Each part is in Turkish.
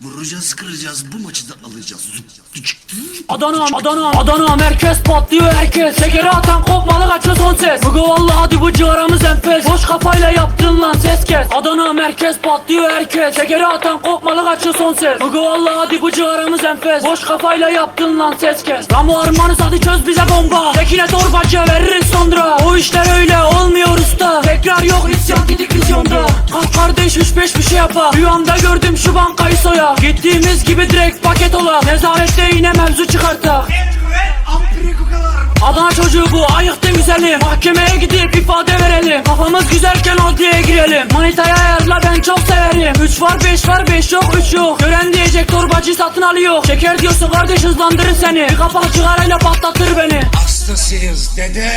Vuracağız kıracağız bu maçı da alacağız. Adana, Adana, Adana merkez patlıyor herkes. Şekeri atan kopmalı kaçıyor son ses. Bugü vallahi hadi bu ciğaramız enfes. Boş kafayla yaptın lan ses kes. Adana merkez patlıyor herkes. Şekeri atan kopmalı kaçıyor son ses. Bugü vallahi hadi bu ciğaramız enfes. Boş kafayla yaptın lan ses kes. Ramo armanız hadi çöz bize bomba. Tekine torbacı veririz sonra. O işler öyle 5 3 5 bir şey yapa Rüyamda gördüm şu bankayı soya. Gittiğimiz gibi direkt paket ola. Nezarette yine mevzu çıkarta Adana çocuğu bu ayıktı güzelim Mahkemeye gidip ifade verelim. Kafamız güzelken odaya girelim. Manitaya ayarla ben çok severim. 3 var 5 var 5 yok 3 yok. Gören diyecek torbacı satın alıyor. Şeker diyorsa kardeş hızlandırır seni. Bir kapak cigarayla patlatır beni. Hastasıyız dede.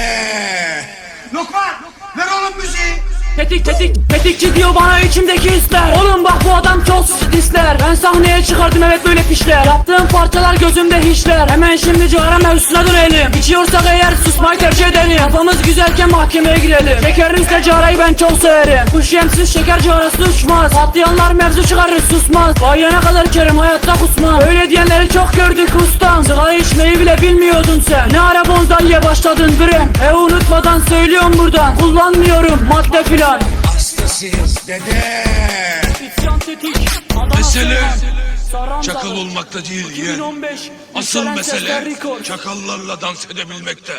Lokman ver oğlum müziği. Tetik tetik tetikçi diyor bana içimdeki hisler. Oğlum bak bu adam çok sisler. Ben sahneye çıkardım evet böyle pişler. Yaptığım parçalar gözümde hiçler. Hemen şimdi cigara mevzusuna dönelim İçiyorsak eğer susmayı tercih edelim. Kafamız güzelken mahkemeye girelim. Şekerinizle cigarayı ben çok severim. Kuş yemsiz şeker cigarası uçmaz. Patlayanlar mevzu çıkarır susmaz. Bayana kadar kerim hayatta kusmam Öyle diyenleri çok gördük ustam. Sigara içmeyi bile bilmiyordun sen. Ne ara bonzalye başladın bre E unutmadan söylüyorum buradan Kullanmıyorum madde filan Hastasıyız dede. İsyan tetik Adana Mesele Saran Çakal olmakta değil yeğen. 2015 Asıl mesele çakallarla dans edebilmekte.